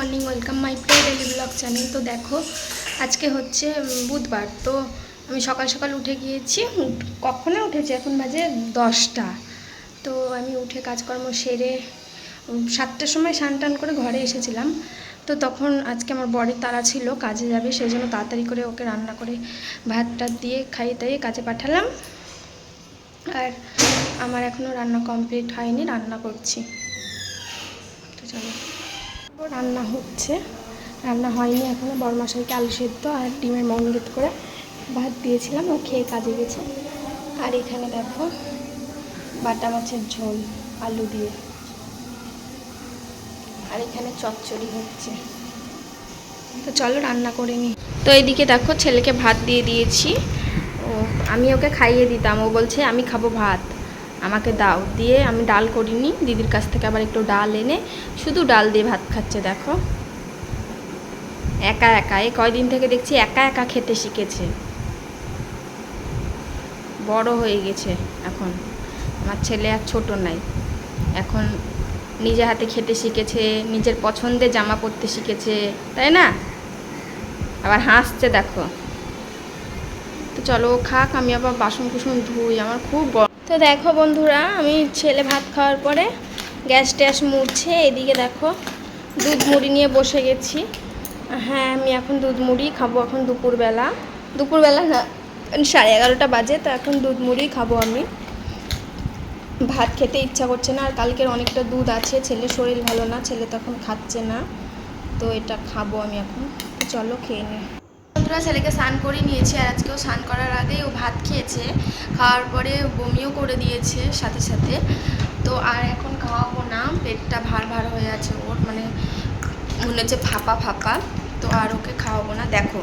Morning, welcome my play daily blog channel তো দেখো, আজকে হচ্ছে বুধবার। তো আমি সকাল সকাল উঠে গিয়েছি কখনো উঠেছি? এখন বাজে দশটা। তো আমি উঠে কাজকর্ম সেরে সাতটার সময় স্নান টান করে ঘরে এসেছিলাম। তো তখন আজকে আমার বরের তারা ছিল, কাজে যাবে, সেই জন্য তাড়াতাড়ি করে ওকে রান্না করে ভাত টাত দিয়ে খাইয়ে দাইয়ে কাজে পাঠালাম। আর আমার এখনও রান্না কমপ্লিট হয়নি, রান্না করছি। তো চলো। রান্না হচ্ছে। রান্না হয়নি এখনও বড়মাশাইকে আলু সেদ্ধ আর ডিমের মমলেট করে ভাত দিয়েছিলাম, ও খেয়ে কাজে গেছে। আর এখানে দেখো, বাটা মাছের ঝোল, আলু দিয়ে। আর এখানে চচ্চড়ি হচ্ছে। তো চলো রান্না করে নিই। তো এইদিকে দেখো, ছেলেকে ভাত দিয়ে দিয়েছি। ও, আমি ওকে খাইয়ে দিতাম। ও বলছে, আমি খাব ভাত। আমাকে দাও, দিয়ে আমি ডাল করিনি। দিদির কাছ থেকে আবার একটু ডাল এনে শুধু ডাল দিয়ে ভাত খাচ্ছে, দেখো। একা একা, এই কয়দিন থেকে দেখছি একা একা খেতে শিখেছে। বড় হয়ে গেছে এখন। আমার ছেলে আর ছোট নাই। এখন নিজে হাতে খেতে শিখেছে, নিজের পছন্দের জামা পরতে শিখেছে, তাই না? আবার হাসছে, দেখো। তো চলো খাক, আমি আবার বাসন কুসন ধুই, আমার খুব তো দেখো বন্ধুরা, আমি ছেলে ভাত খাওয়ার পরে গ্যাস ট্যাস মুড়ছে, এদিকে দেখো দুধ মুড়ি নিয়ে বসে গেছি। হ্যাঁ আমি এখন দুধ মুড়ি খাব এখন দুপুরবেলা। দুপুরবেলা না, সাড়ে এগারোটা বাজে, তো এখন দুধ মুড়ি খাব আমি। ভাত খেতে ইচ্ছা করছে না, আর কালকের অনেকটা দুধ আছে ছেলের শরীর ভালো না, ছেলে তখন খাচ্ছে না। তো এটা খাব আমি এখন। চলো খেয়ে নিই বন্ধুরা ছেলেকে স্নান করে নিয়েছি আর আজকেও স্নান করার আগেই ও ভাত খেয়েছে, খাওয়ার পরে বমিও করে দিয়েছে সাথে সাথে। তো আর এখন খাওয়াবো না, পেটটা ভার ভার হয়ে আছে ওর মানে মনে হচ্ছে ফাঁপা ফাঁপা। তো আর ওকে খাওয়াবো না, দেখো।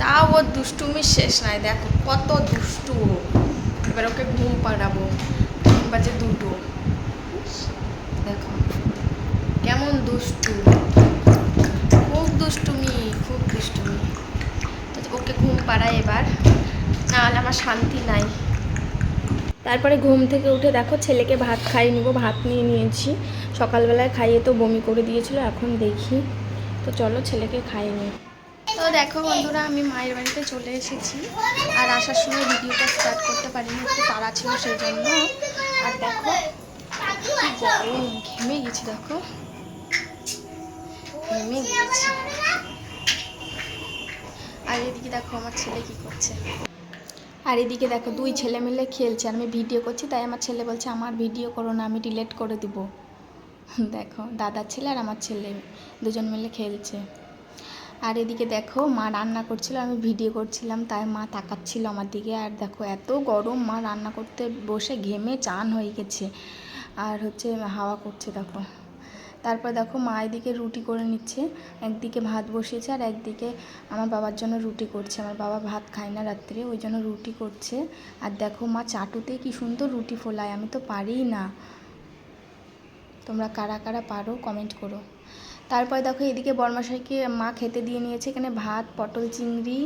তাও ওর দুষ্টুমির শেষ নাই, দেখো কত দুষ্টু। এবার ওকে ঘুম পাড়াবো ঘুম বাজে দুটো। দেখো, কেমন দুষ্টু। খুব দুষ্টুমি খুব দুষ্টুমি। পাড়ায় এবার। নাহলে আমার শান্তি নাই। তারপরে ঘুম থেকে উঠে দেখো ছেলেকে ভাত খাইয়ে নিব ভাত নিয়ে নিয়েছি। সকালবেলায় খাইয়ে তো বমি করে দিয়েছিল এখন দেখি। তো চলো ছেলেকে খাইয়ে নিই। তো দেখো বন্ধুরা আমি মায়ের বাড়িতে চলে এসেছি। আর আসার সময় ভিডিওটা স্টার্ট করতে পারিনি একটু তাড়া ছিল সেই জন্য আর দেখো ঘেমে গেছি দেখো। ঘেমে গিয়েছি আর এদিকে দেখো আমার ছেলে কি করছে। আর এদিকে দেখো দুই ছেলে মিলে খেলছে, আর আমি ভিডিও করছি, তাই আমার ছেলে বলছে, আমার ভিডিও করো না, আমি ডিলেট করে দিব। দেখো, দাদার ছেলে আর আমার ছেলে দুজন মিলে খেলছে। আর এদিকে দেখো, মা রান্না করছিল, আমি ভিডিও করছিলাম, তাই মা তাকাচ্ছিল আমার দিকে। আর দেখো, এত গরম, মা রান্না করতে বসে ঘেমে চান হয়ে গেছে। আর হচ্ছে হাওয়া করছে, দেখো। তারপর দেখো মা এদিকে রুটি করে নিচ্ছে, একদিকে ভাত বসিয়েছে আর একদিকে আমার বাবার জন্য রুটি করছে। আমার বাবা ভাত খায় না রাত্রে, ওই জন্য রুটি করছে। আর দেখো মা চাটুতে কি সুন্দর রুটি ফোলায়, আমি তো পারিই না। তোমরা কারা কারা পারো কমেন্ট করো। তারপর দেখো এদিকে বরমাশাইকে মা খেতে দিয়ে নিয়েছে এখানে ভাত, পটল চিংড়ি,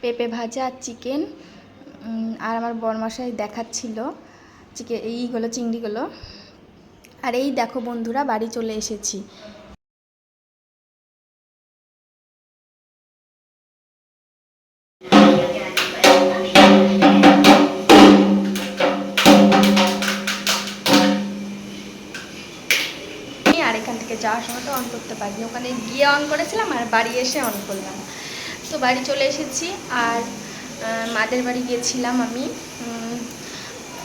পেঁপে ভাজা আর চিকেন আর আমার বরমাশাই দেখাচ্ছিল চিকেন এইগুলো চিংড়িগুলো। আর এই দেখো বন্ধুরা, বাড়ি চলে এসেছি। আর এখান থেকে যাওয়ার সময় তো অন করতে পারিনি। ওখানে গিয়ে অন করেছিলাম আর বাড়ি এসে অন করলাম। তো বাড়ি চলে এসেছি আর মাদের বাড়ি গিয়েছিলাম আমি।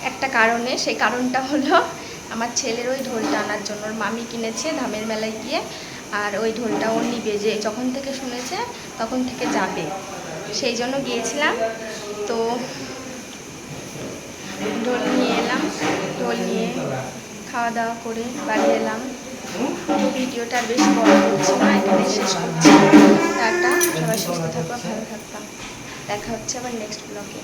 একটা কারণে, সেই কারণটা হলো আমার ছেলের ওই ঢোলটা আনার জন্য ওর মামি কিনেছে ধামের মেলায় গিয়ে। আর ওই ঢোলটা ও নিবে যে যখন থেকে শুনেছে তখন থেকে যাবে। সেই জন্য গিয়েছিলাম। তো ঢোল নিয়ে এলাম, ঢোল নিয়ে খাওয়া দাওয়া করে বাড়ি এলাম। ভিডিওটা বেশ বড় করছি না, এখানে শেষ করছি। টাটা, সবাই সুস্থ থাকবা ভালো থাকবা দেখা হচ্ছে আবার নেক্সট ব্লগে